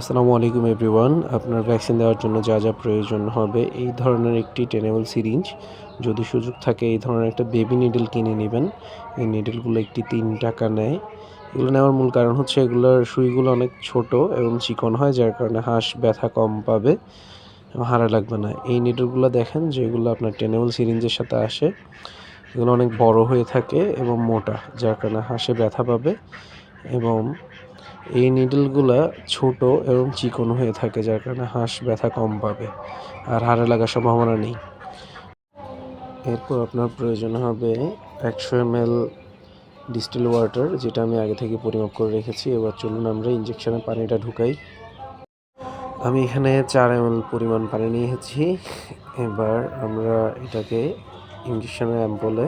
আসসালামু আলাইকুম এভরিওয়ান। আপনার ভ্যাকসিন দেওয়ার জন্য যা যা প্রয়োজন হবে এই ধরনের একটি টেনেবল সিরিঞ্জ যদি সুযোগ থাকে এই ধরনের একটা বেবি নিডল কিনে নেবেন। এই নিডলগুলো একটি তিন টাকা নেয়। এগুলো নেওয়ার মূল কারণ হচ্ছে এগুলোর সুইগুলো অনেক ছোট এবং চিকন হয়, যার কারণে হাঁস ব্যথা কম পাবে হারা লাগবে না। এই নিডলগুলো দেখেন যেগুলো আপনার টেনেবল সিরিঞ্জের সাথে আসে। এগুলো অনেক বড় হয়ে থাকে এবং মোটা, যার কারণে হাঁসে ব্যথা পাবে এবং এই নিডলগুলা ছোট এবং চিকন হয়ে থাকে, যার কারণে হাঁস ব্যথা কম পাবে আর হাড়ে লাগার সম্ভাবনা নেই। এরপর আপনার প্রয়োজন হবে একশো এম এল ডিস্টিল ওয়াটার যেটা আমি আগে থেকে পরিমাপ করে রেখেছি। এবার চলুন আমরা ইঞ্জেকশনে পানিটা ঢুকাই। আমি এখানে চার এম পরিমাণ পানি নিয়েছি। এবার আমরা এটাকে ইঞ্জেকশনের অ্যাম্পলে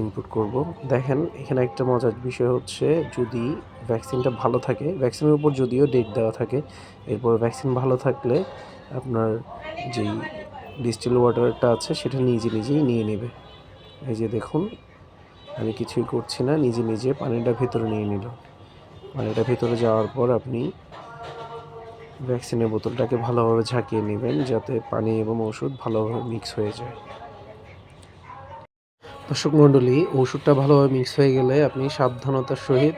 ইনপুট করব। দেখেন, এখানে একটা মজার বিষয় হচ্ছে যদি ভ্যাকসিনটা ভালো থাকে ভ্যাকসিনের উপর যদিও ডেট দেওয়া থাকে, এরপর ভ্যাকসিন ভালো থাকলে আপনার যেই ডিস্টিল ওয়াটারটা আছে, সেটা নিজে নিজেই নিয়ে নেবে। এই যে দেখুন, আমি কিছুই করছি না, নিজে নিজে পানিটা ভেতরে নিয়ে নিল পানিটা ভেতরে যাওয়ার পর আপনি ভ্যাকসিনের বোতলটাকে ভালোভাবে ঝাঁকিয়ে নেবেন, যাতে পানি এবং ওষুধ ভালোভাবে মিক্স হয়ে যায়। দর্শক মণ্ডলী, ওষুধটা ভালোভাবে মিক্স হয়ে গেলে আপনি সাবধানতার সহিত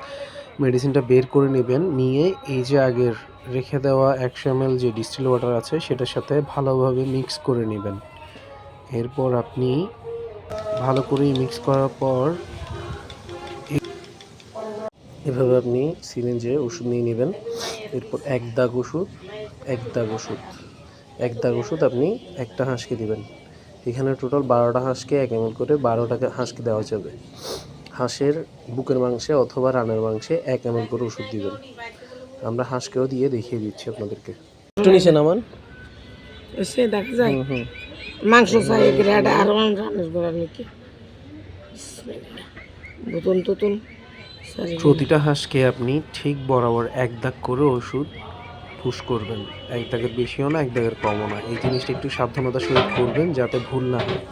মেডিসিনটা বের করে নেবেন। নিয়ে এই যে আগের রেখে দেওয়া একশো এম যে ডিস্টিল ওয়াটার আছে, সেটার সাথে ভালোভাবে মিক্স করে নেবেন। এরপর আপনি ভালো করে মিক্স করার পর এভাবে আপনি সিরিঞ্জে ওষুধ নিয়ে নেবেন। এরপর এক দাগ ওষুধ, এক দাগ ওষুধ, এক দাগ ওষুধ আপনি একটা হাঁসকে দিবেন। এখানে টোটাল বারোটা হাঁসকে এক এমএল করে বারোটাকে হাঁসকে দেওয়া যাবে। হাঁসের বুকের মাংসে অথবা রানের মাংসে এক এমএল করে ওষুধ দিবেন। আমরা হাঁসকেও দিয়ে দেখিয়ে দিচ্ছি আপনাদেরকে। একটু নিচে নামান। সে দেখা যায়। হুম হুম। মাংস চাই গ্রেড আর রান্নার করার নাকি? বুতন তুতুন প্রতিটা হাঁসকে আপনি ঠিক বরাবর এক দাগ করে ওষুধ পুশ করবেন। এক দাগের বেশিও না, এক দাগের কমও না। এই জিনিসটা একটু সাবধানতার সহিত করবেন যাতে ভুল না হয়।